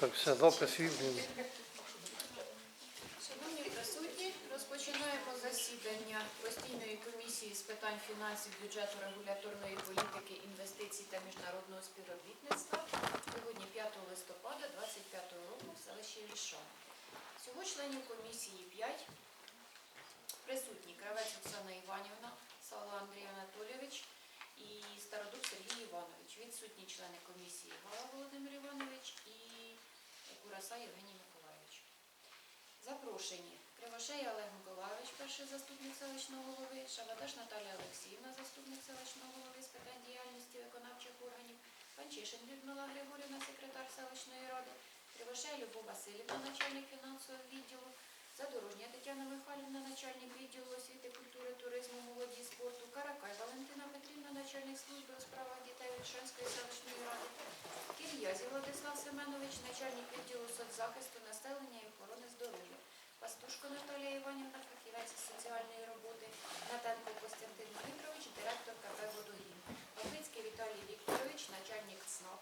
Так, все, запис вільний. Шановні присутні, розпочинаємо засідання постійної комісії з питань фінансів, бюджету, регуляторної політики, інвестицій та міжнародного співробітництва сьогодні 5 листопада 2025 року в селищі Лішан. Всього членів комісії 5. Присутні Кравець Оксана Іванівна, Сала Андрій Анатолійович і Стародуб Сергій Іванович. Відсутні члени комісії Гала Володимир Іванович і Кураса Євгеній Миколаївич. Запрошені Кривошей Олег Миколайович, перший заступник селищного голови, Шабадаш Наталія Олексіївна, заступник селищного голови з питань діяльності виконавчих органів, Панчишин Людмила Григорівна, секретар селищної ради, Кривошей Любов Васильівна, начальник фінансового відділу, Задорожня Тетяна Михайлівна, начальник відділу освіти, культури, туризму, молоді, спорту, Каракай Валентина Петрівна, начальник служби у справах дітей Вільшанської селищної ради, Кільязі Владислав Семенович, начальник відділу соцзахисту населення і охорони здоров'я. Пастушко Наталія Іванівна, фахівець із соціальної роботи, Натенко Костянтин Дмитрович, директор КП «Водогін». Павлицький Віталій Вікторович, начальник ЦНАП.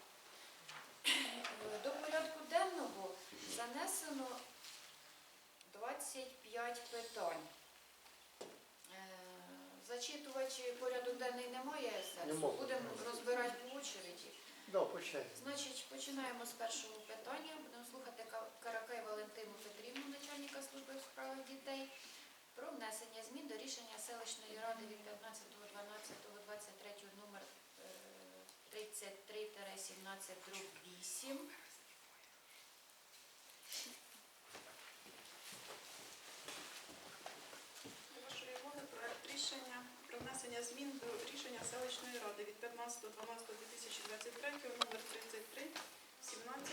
До порядку денного занесено 25 питань. Е, Зачитувати порядок денний немає сенсу. Будемо розбирати по очереді. Да. Значить, починаємо з першого питання. Будемо слухати Каракай Валентину Петрівну, начальника служби у справах дітей, про внесення змін до рішення селищної ради від 15.12.23 номер е, 33-17 8 До вашої уваги проект рішення про внесення змін до рішення селищної ради від 15.12.2023 номер 33 17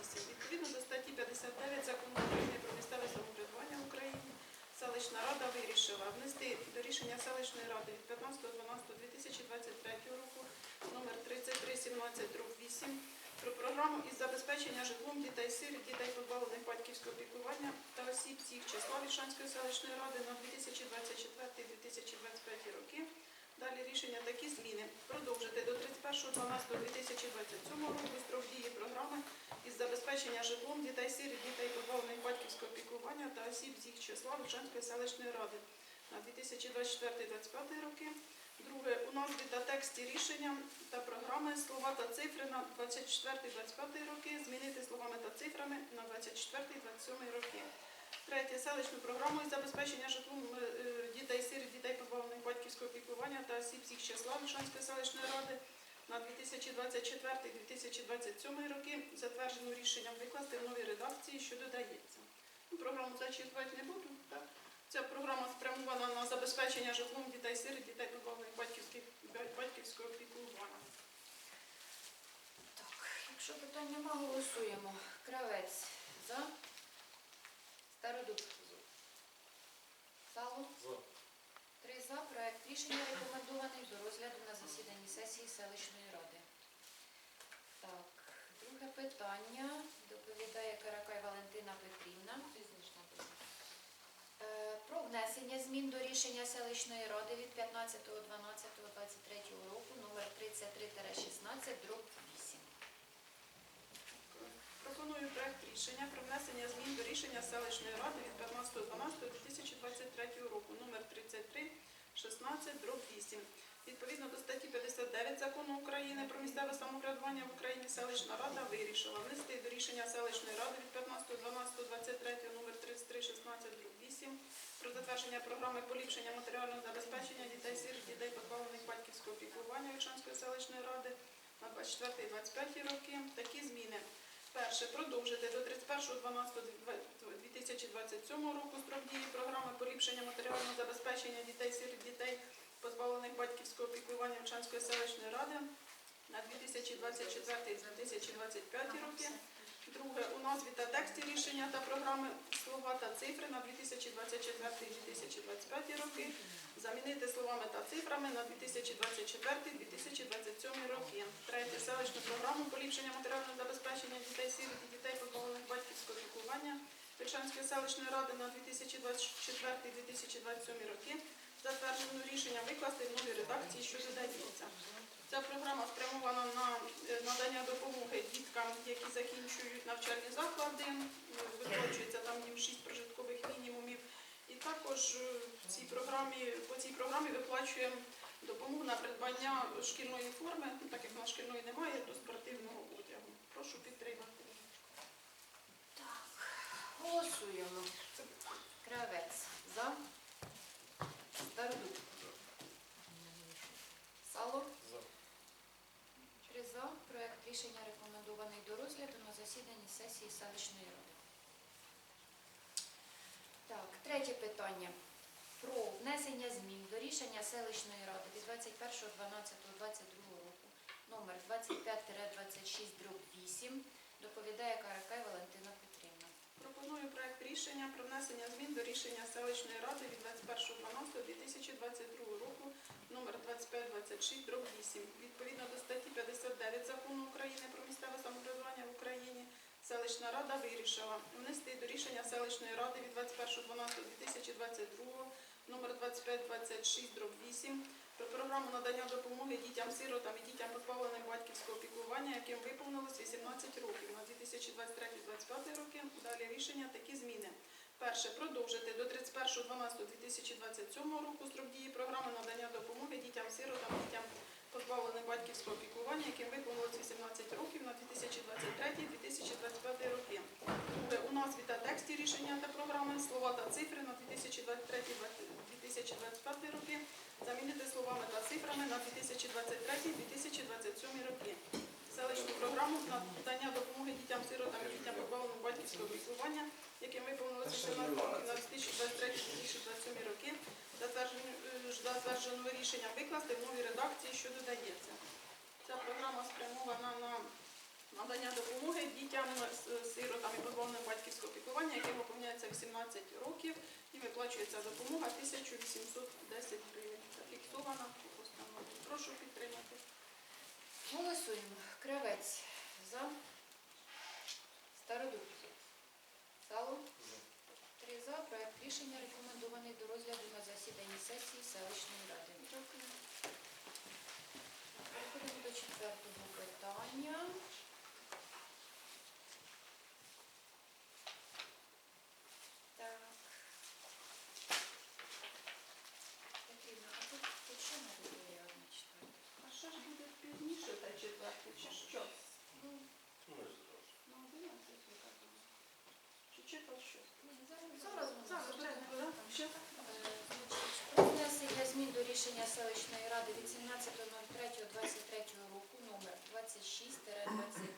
8. Відповідно до статті 59 Закону України про місцеве самоврядування в Україні селищна рада вирішила внести до рішення селищної ради від 15.12.2023 року номер 33 17 8 про програму із забезпечення житлом дітей сиріт, дітей позбавлених батьківського піклування та осіб всіх числа Вільшанської селищної ради на 2024-2025 роки. Далі рішення такі зміни. Продовжити до 31.12.2027 року строк дії програми із забезпечення житлом дітей сиріт, дітей позбавлених батьківського піклування та осіб з їх числа Вільшанської селищної ради на 2024-2025 роки. Друге, у назві та тексті рішення та програми слова та цифри на 24-25 роки змінити словами та цифрами на 24-27 роки. Третє, селищну програму із забезпечення житлом е, дітей сиріт, дітей позбавлених батьківського піклування та осіб їх числа Вільшанської селищної ради на 2024-2027 роки затверджену рішенням викласти в новій редакції, що додається. Ну, Програму зачитувати не буду. Ця програма спрямована на забезпечення житлом дітей сиріт, дітей позбавлених батьківського піклування. Якщо питань нема, голосуємо. Кравець за. Стародуб. Сало. Три за. Проект рішення рекомендований до розгляду на засіданні сесії селищної ради. Так, друге питання доповідає Каракай Валентина Петрівна. Е, Про внесення змін до рішення селищної ради від 15.12.23 року номер 33-16 дроб 8. Пропоную проект рішення про внесення змін до рішення селищної ради від 15.12.2023 року номер 33 16 8. Відповідно до статті 59 Закону України про місцеве самоврядування в Україні селищна рада вирішила внести до рішення селищної ради від 15.12.23 номер 33 16 8 про затвердження програми поліпшення матеріального забезпечення дітей сиріт, дітей позбавлених батьківського піклування Вільшанської селищної ради на 24-25 роки. Такі зміни. Перше, продовжити до 31.12.2027 року строк дії програми поліпшення матеріального забезпечення дітей сиріт, дітей позбавлених батьківського опікування Вчанської селищної ради на 2024-2025 роки. Друге, у назві та тексті рішення та програми слова та цифри на 2024-2025 роки замінити словами та цифрами на 2024-2027 роки. Третє, селищну програму поліпшення матеріального забезпечення дітей сиріт і дітей позбавлених батьківського піклування Вільшанської селищної ради на 2024-2027 роки затверджену рішенням викласти в новій редакції, що додається. Ця програма спрямована на е, надання допомоги діткам, які закінчують навчальні заклади. Виплачується там їм 6 прожиткових мінімумів. І також е, в цій програмі, по цій програмі виплачуємо допомогу на придбання шкільної форми, ну, так як в нас шкільної немає, до спортивного одягу. Прошу підтримати. Так, голосуємо. Кравець за. Стародуб. Сало. Три за. Проект рішення рекомендований до розгляду на засіданні сесії селищної ради. Так, третє питання. Про внесення змін до рішення селищної ради від 21.12.22 року номер 25-26 8 доповідає Каракай Валентина Петрівна. Пропоную проект рішення про внесення змін до рішення селищної ради від 21.12.2022 року номер 2526 дроб 8. Відповідно до статті 59 Закону України про місцеве самоврядування в Україні селищна рада вирішила внести до рішення селищної ради від 21.12.2022 номер 2526 дроб 8 про програму надання допомоги дітям-сиротам і дітям позбавленим батьківського піклування, яким виповнилось 18 років на 2023-2025 роки. Далі рішення такі зміни. Перше, продовжити до 31.12.2027 року строк дії програми надання допомоги дітям-сиротам, дітям позбавленим батьківського піклування, яким виповнилось 18 років на 2023-2025 роки. Друге, у назві та тексті рішення та програми слова та цифри на 2023-2025 роки замінити словами та цифрами на 2023-2027 роки. Селищну програму надання допомоги дітям-сиротам дітям позбавленим батьківського піклування, яким виповнилося 17 на 2023-2027 роки, затверджено- е, рішення викласти в новій редакції, що додається. Ця програма спрямована на надання допомоги дітям з сиротам і позбавленим батьківського піклування, яким виповняється 18 років, і виплачується допомога 1810 гривень. Зафіксована у постанові. Прошу підтримати. Голосуємо. Кравець за. Стародуб. Сало. Три за. Проект рішення рекомендований до розгляду на засіданні сесії селищної ради. Дякую. Переходимо до четвертого питання. рішення селищної ради від 17.03.23 року номер 26 23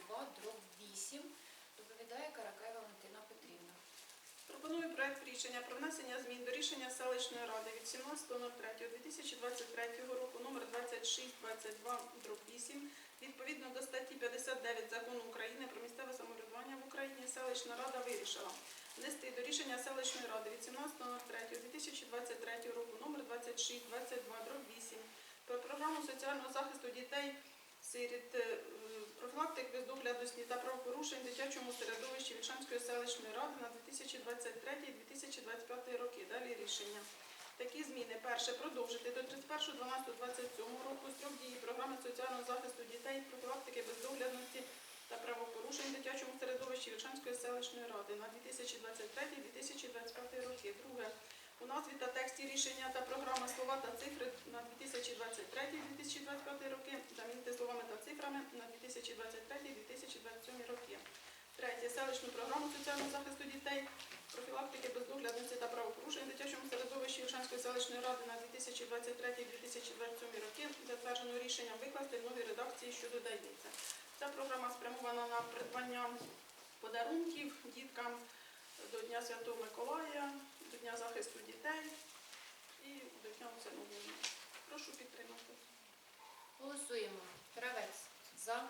Пропоную проект рішення про внесення змін до рішення селищної ради від 17.03.2023 року номер 2622 дроб 8 відповідно до статті 59 Закону України про місцеве самоврядування в Україні селищна рада вирішила внести до рішення селищної ради від 17.03.2023 року номер 2622 дроб 8 про програму соціального захисту дітей сиріт е, профілактик бездоглядності та правопорушень в дитячому середовищі Вільшанської селищної ради на 2023-2025 роки. Далі рішення. Такі зміни. Перше. Продовжити до 31.12.27 року строк дії програми соціального захисту дітей, профілактики бездоглядності та правопорушень в дитячому середовищі Вільшанської селищної ради на 2023-2025 роки. Друге. У назві та тексті рішення та програми слова та цифри на 2023-2025 роки замінити словами та цифрами на 2023-2027 роки. Третє. Селищну програму соціального захисту дітей, профілактики бездоглядності та правопорушень в дитячому середовищі Ільшанської селищної ради на 2023-2027 роки затверджено рішенням викласти в новій редакції, що додається. Ця програма спрямована на придбання подарунків діткам до Дня Святого Миколая, Дня захисту дітей і до Дня усиновлення. Прошу підтримати. Голосуємо. Кравець за.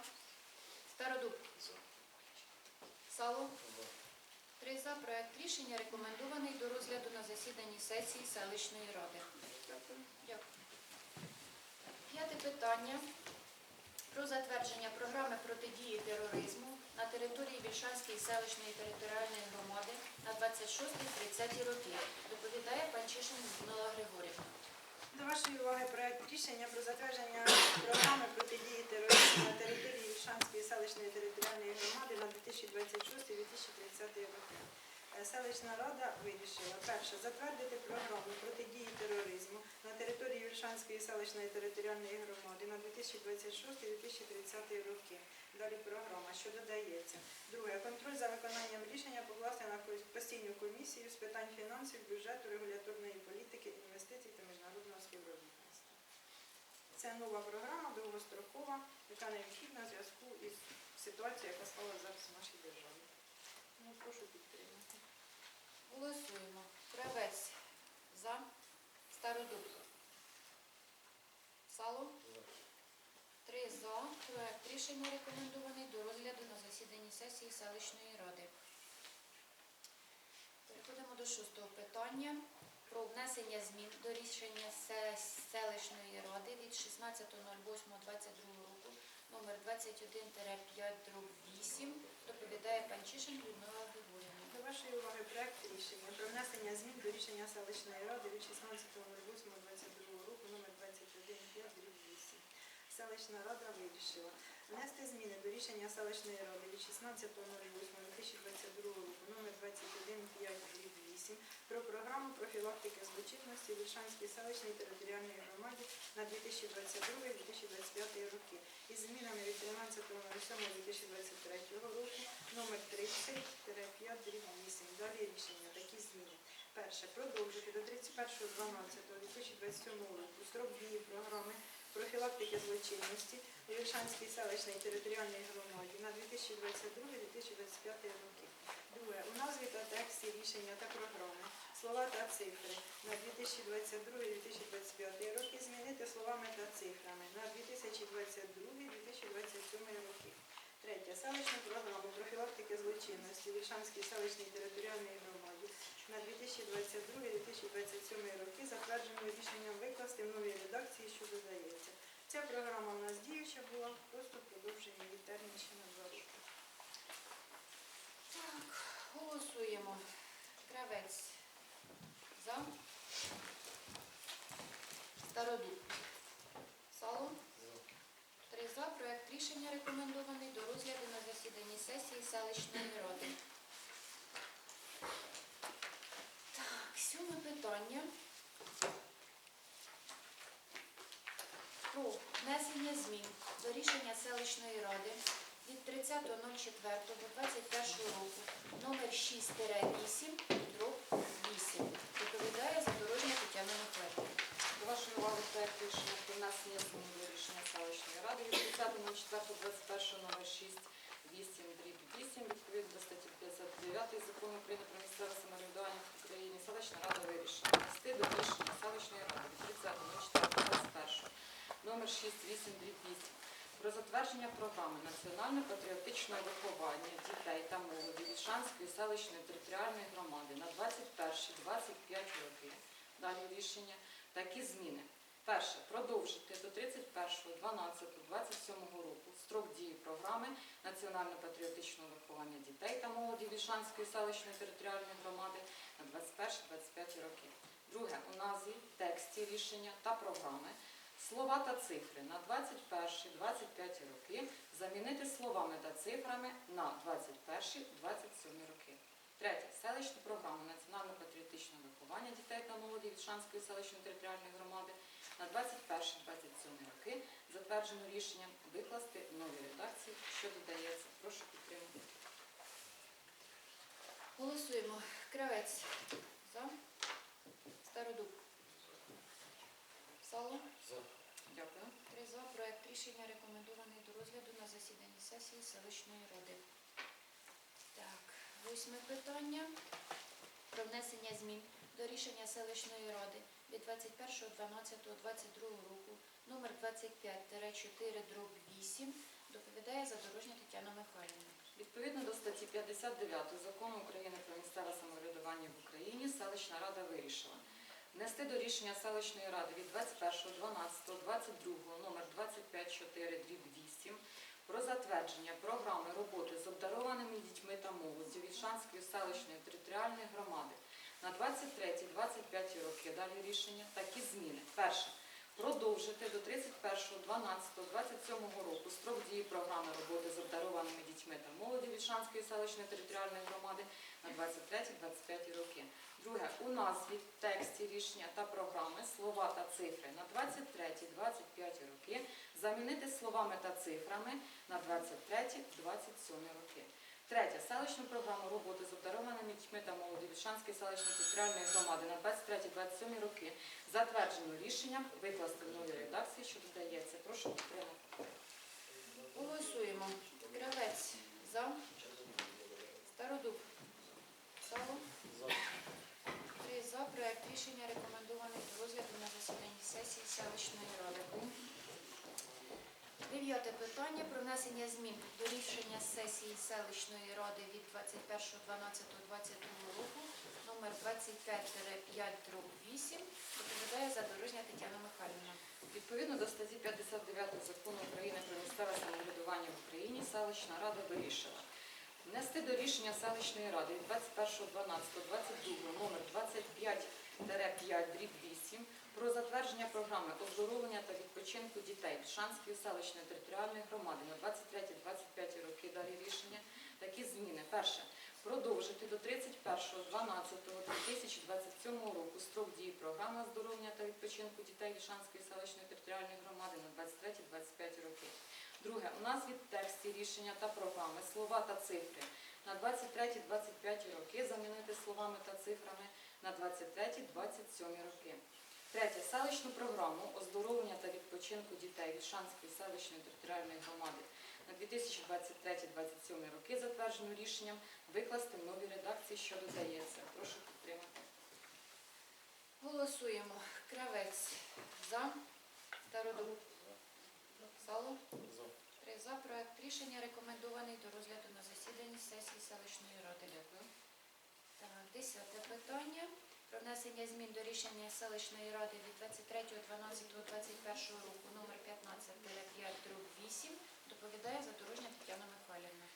Стародуб. Сало. Три за. Проект рішення рекомендований до розгляду на засіданні сесії селищної ради. Дякую. Дякую. П'яте питання про затвердження програми протидії тероризму на території Вільшанської селищної територіальної громади на 26-30 роки. Доповідає Панчишин Людмила Григорівна. До вашої уваги проект рішення про затвердження програми протидії тероризму на території Вільшанської селищної територіальної громади на 2026-2030 роки. Е, Селищна рада вирішила перше затвердити програму протидії тероризму на території Вільшанської селищної територіальної громади на 2026-2030 роки. Далі програма, що додається. Друге, контроль за виконанням рішення покласти на постійну комісію з питань фінансів, бюджету, регуляторної політики, інвестицій та міжнародного співробітництва. Це нова програма, довгострокова, яка необхідна в зв'язку із ситуацією, яка склалася зараз в нашій державі. Ну, прошу підтримати. Голосуємо. Кравець за. Стародуб. Сало. Рішення рекомендований до розгляду на засіданні сесії селищної ради. Переходимо до шостого питання про внесення змін до рішення селищної ради від 16.08.22 року номер 21-5 доповідає Панчишин Людмила Григорівна. До вашої уваги проект рішення про внесення змін до рішення селищної ради від 16.08.22 року номер 21.5 Селищна рада вирішила внести зміни до рішення селищної ради від 16.08.2022 року номер 21.5 про програму профілактики злочинності в Вільшанській селищній територіальній громаді на 2022-2025 роки із змінами від 13.07.2023 року номер 30 5 8 Далі рішення такі зміни. Перше. Продовжити до 31.12.2027 року строк дії програми профілактики злочинності у Вільшанській селищній територіальній громаді на 2022-2025 роки. Друге. У назві та тексті рішення та програми слова та цифри на 2022-2025 роки змінити словами та цифрами на 2022-2027 роки. Третє. Селищну програму профілактики злочинності в Вільшанській селищній територіальній громаді на 2022-2027 роки затвердженою рішенням викласти в новій редакції, що додається. Ця програма у нас діюча була, просто продовження терміну ще на два роки. Так, голосуємо. Кравець за. Стародуб. Сало. Три за. Проект рішення рекомендований до розгляду на засіданні сесії селищної ради. Так, сьоме питання. Про внесення змін до рішення селищної ради від 30.04.21 року номер 6-8 дроб 8. Доповідає задорожня Тетяна Михайлівна. До вашої уваги проект рішення про внесення змін до рішення селищної ради від 30.04.21 номер 6 8 дріб 8 відповідно до статті 59 закону України про місцеве самоврядування в Україні селищна рада вирішила внести до рішення селищної ради від 30.04.21 номер 6 8 дріб 8 про затвердження програми національно-патріотичного виховання дітей та молоді Вільшанської селищної територіальної громади на 21-25 роки. Далі рішення такі зміни. Перше. Продовжити до 31.12.27 року строк дії програми національно-патріотичного виховання дітей та молоді Вільшанської селищної територіальної громади на 21-25 роки. Друге. У назві, тексті рішення та програми слова та цифри на 21-25 роки замінити словами та цифрами на 21-27 роки. Третє. Селищну програму національно-патріотичного виховання дітей та молоді Вільшанської селищної територіальної громади на 21-27 роки затверджено рішенням викласти в новій редакції, що додається. Прошу підтримати. Голосуємо. Кравець за. Стародуб. Сало. Дякую. Три за. Проект рішення рекомендований до розгляду на засіданні сесії селищної ради. Так, восьме питання. Про внесення змін до рішення селищної ради від 21.12.22 року номер 25-4 дроб 8 доповідає задорожня Тетяна Михайлівна. Відповідно до статті 59 Закону України про місцеве самоврядування в Україні, селищна рада вирішила внести до рішення селищної ради від 21.12.22 номер 25.4 8 про затвердження програми роботи з обдарованими дітьми та молоддю Вільшанської селищної територіальної громади на 23-25 роки. Далі рішення такі зміни. Перше. Продовжити до 31.12.27 року строк дії програми роботи з обдарованими дітьми та молоді Вільшанської селищної територіальної громади на 23-25 роки. Друге, у назві, тексті рішення та програми слова та цифри на 23-25 роки замінити словами та цифрами на 23-27 роки. Третє. Селищну програму роботи з обдарованими дітьми та молоді Вільшанської селищної територіальної громади на 23-27 роки затверджено рішенням викласти в новій редакції, що додається. Прошу підтримати. Голосуємо. Кравець за. Стародуб. Сало. Три за. Проект рішення рекомендований до розгляду на засіданні сесії селищної ради. Дев'яте питання про внесення змін до рішення сесії селищної ради від 21.12.22 року номер 25-5-8 доповідає задорожня Тетяна Михайлівна. Відповідно до статті 59 закону України про місцеве самоврядування в Україні, селищна рада вирішила внести до рішення селищної ради від 21.12.22 номер 25-5 8 про затвердження програми оздоровлення та відпочинку дітей Шанської селищної територіальної громади на 23-25 роки. Далі рішення такі зміни. Перше. Продовжити до 31.12.2027 року строк дії програми оздоровлення та відпочинку дітей Вішанської селищної територіальної громади на 23-25 роки. Друге, у назві тексті рішення та програми слова та цифри на 23-25 роки замінити словами та цифрами на 23-27 роки. Третє. Селищну програму оздоровлення та відпочинку дітей Вішанської селищної територіальної громади на 2023-2027 роки затверджено рішенням викласти в новій редакції, що додається. Прошу підтримати. Голосуємо. Кравець за. Стародуб. Сало. Три за. Проект рішення рекомендований до розгляду на засіданні сесії селищної ради. Дякую. Так, десяте питання. Про внесення змін до рішення селищної ради від 23.12.21 року номер 15-5 8 доповідає задорожня Тетяна Михайлівна.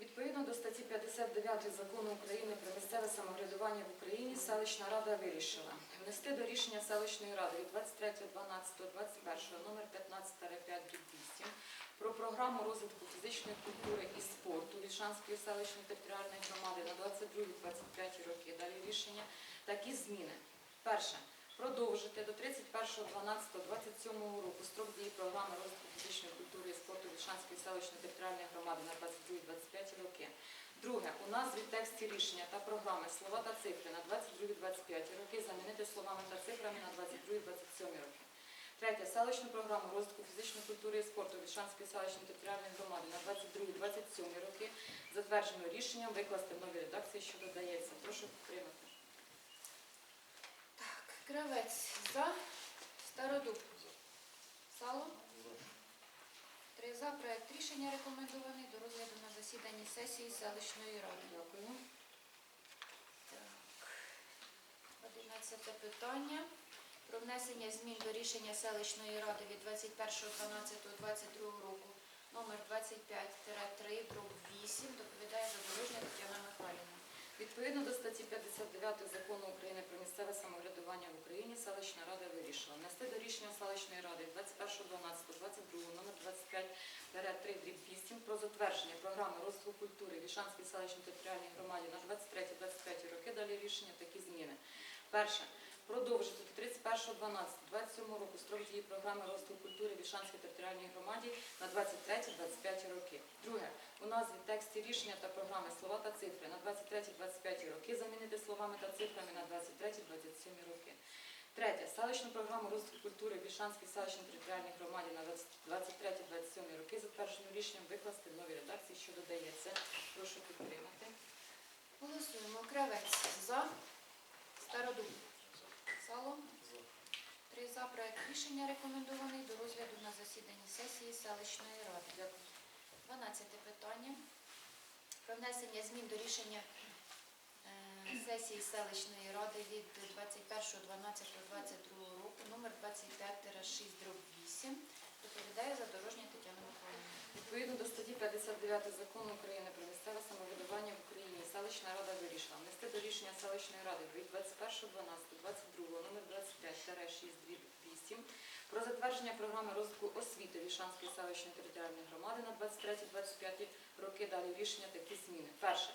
Відповідно до статті 59 закону України про місцеве самоврядування в Україні, селищна рада вирішила внести до рішення селищної ради від 23.12.21 номер 15 8 про програму розвитку фізичної культури і спорту Вільшанської селищної територіальної громади на 22-25 роки. Далі рішення такі зміни. Перше. Продовжити до 31.12.27 року строк дії програми розвитку фізичної культури і спорту Вільшанської селищної територіальної громади на 22-25 роки. Друге. У назві тексті рішення та програми слова та цифри на 22-25 роки замінити словами та цифрами на 22-27 роки. Третє. Селищну програму розвитку фізичної культури і спорту Вільшанської селищної територіальної громади на 22-27 роки затверджено рішенням викласти в новій редакції, що додається. Прошу підтримати. Так, Кравець за. Стародуб. Сало. Три за. Проект рішення рекомендований до розгляду на засіданні сесії селищної ради. Дякую. Так. Одинадцяте питання. Про внесення змін до рішення селищної ради від 21.12.22 року номер 25-3 дроб 8 доповідає задорожня Тетяна Михайлівна. Відповідно до статті 59 закону України про місцеве самоврядування в Україні, селищна рада вирішила внести до рішення селищної ради 21.12.22 номер 25 3 8 про затвердження програми розвитку культури Вішанській селищній територіальній громаді на 23-25 роки. Далі рішення такі зміни. Перше. Продовжити до 31.12.27 року строк дії програми розвитку культури Вішанській територіальній громаді на 23-25 роки. Друге. У назві тексті рішення та програми слова та цифри на 23-25 роки замінити словами та цифрами на 23-27 роки. Третє. Селищну програму розвитку культури в Вільшанській селищній територіальній громаді на 23-27 роки затвердженим рішенням викласти в новій редакції, що додається. Прошу підтримати. Голосуємо. Кравець за. Стародуб. Сало. Три за. Проект рішення рекомендований до розгляду на засіданні сесії селищної ради. Дякую. 12 питання. Про внесення змін до рішення е, сесії селищної ради від 21.12.22 року номер 25-6 8 доповідає задорожня Тетяна Михайлівна. Відповідно до статті 59 закону України про місцеве самоврядування в Україні, селищна рада вирішила внести до рішення селищної ради від 21.12.22 номер 25-6 про затвердження програми розвитку освіти Вільшанської селищної територіальної громади на 23-25 роки. Далі рішення такі зміни. Перше.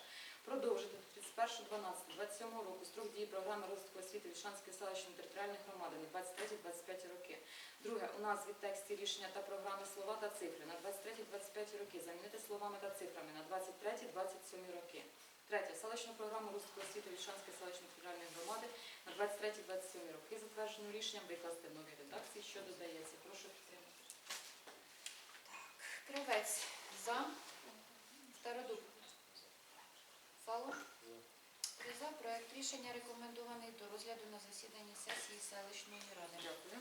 Продовжити до 31.12.27 року строк дії програми розвитку освіти Вільшанської селищної територіальної громади на 23-25 роки. Друге. У назві тексті рішення та програми слова та цифри на 23-25 роки замінити словами та цифрами на 23-27 роки. Третє. Селищну програму розвитку освіти Вільшанської селищної територіальної громади на 23-27 роки затвердженим рішенням викласти в новій редакції, що додається. Прошу підтримати. Так, Кривець за. Стародуб. Три за. Проект рішення рекомендований до розгляду на засіданні сесії селищної ради. Дякую.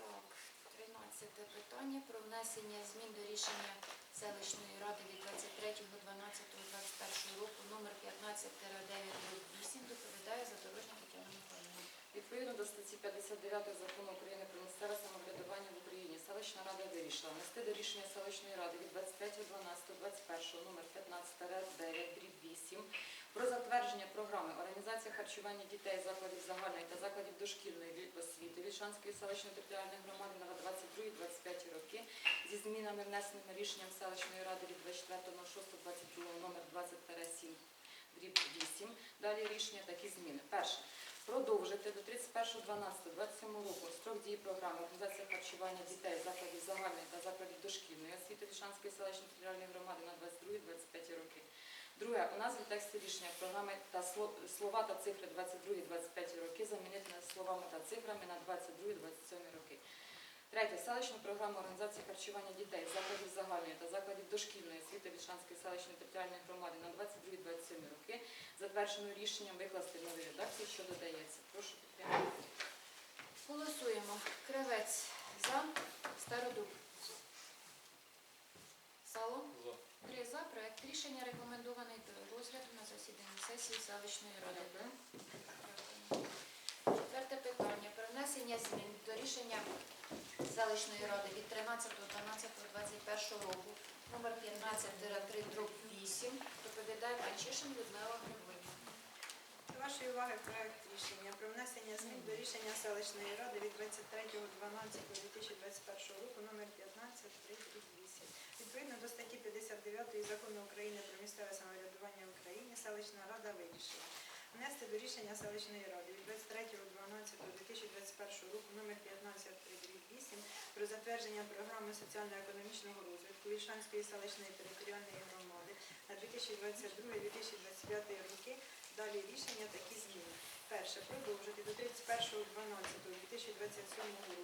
Так, 13 питання про внесення змін до рішення селищної ради від 23.12.21 року номер 15-9 доповідає задорожня Тетяна Михайлівна. Відповідно до статті 59 закону України про місцеве самоврядування в Україні, селищна рада вирішила внести до рішення селищної ради від 23.12.21 номер 15 8 про затвердження програми організація харчування дітей закладів загальної та закладів дошкільної освіти Вільшанської селищної територіальної громади на 22-25 роки зі змінами внесеними рішенням селищної ради від 24.06.22 номер 20-7 дріб 8. Далі рішення такі зміни. Перше. Продовжити до 31.12.27 року строк дії програми організація харчування дітей закладів загальної та закладів дошкільної освіти Вільшанської селищної територіальної громади на 22-25 роки. Друге, у назві тексті рішення програми та слова та цифри 22-25 роки замінити словами та цифрами на 22-27 роки. Третє. Селищну програму організації харчування дітей закладів загальної та закладів дошкільної освіти Вільшанської селищної територіальної громади на 22-27 роки затвердженою рішенням викласти в новій редакції, що додається. Прошу підтримати. Голосуємо. Кривець за. Стародуб. Сало. Три за. Проект рішення рекомендований до розгляду на засіданні сесії селищної ради. Дякую. Четверте питання. Про внесення змін до рішення селищної ради від 13.12.21 року номер 15 3 8 доповідає Панчишин Людмила Григорівна. До вашої уваги проект рішення про внесення змін до рішення селищної ради від 23.12.2021 року номер 15 8 Відповідно до статті 59 Закону України про місцеве самоврядування в Україні селищна рада вирішила внести до рішення селищної ради від 23.12.2021 року номер 15 8 про затвердження програми соціально-економічного розвитку Вільшанської селищної територіальної громади на 2022-2025 роки Далі рішення такі зміни. Перше. Продовжити до 31.12.2027 року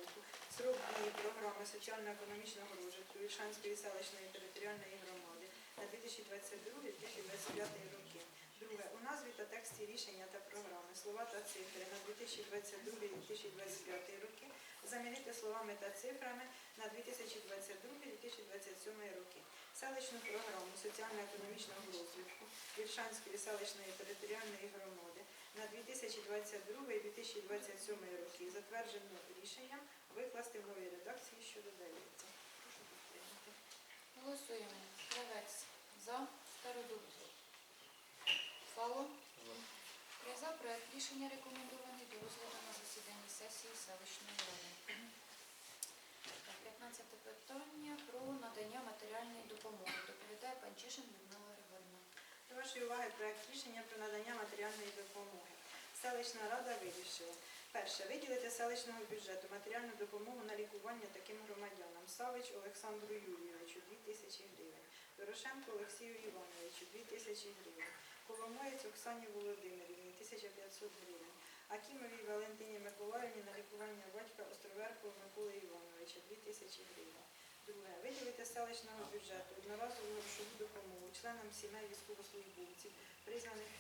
програми соціально-економічного розвитку Вільшанської селищної територіальної громади на 2022-2025 роки. Друге. У назві та тексті рішення та програми слова та цифри на 2022-2025 роки замінити словами та цифрами на 2022-2027 роки. Селищну програму соціально-економічного розвитку Вільшанської селищної територіальної громади на 2022-2027 роки затверджено рішенням викласти в новій редакції, що додається. Прошу підтримати. Голосуємо. Кривець за. Стародуб. Сало. Три за. Проект рішення рекомендований до розгляду на засіданні сесії селищної ради. Так, 15 питання про надання матеріальної допомоги. Доповідає Панчишин Людмила Григорівна. До вашої уваги проект рішення про надання матеріальної допомоги. Селищна рада вирішила. Перше. Виділити селищного бюджету матеріальну допомогу на лікування таким громадянам. Савич Олександру Юрійовичу 2 тисячі гривень. Дорошенко Олексію Івановичу 2 тисячі гривень. Коломоєць Оксані Володимирівні 1500 гривень. Акімовій Валентині Миколаївні на лікування батька Островерхова Миколи Івановича 2 тисячі гривень. Друге. Виділити селищного бюджету одноразову грошову допомогу членам сімей військовослужбовців, призваних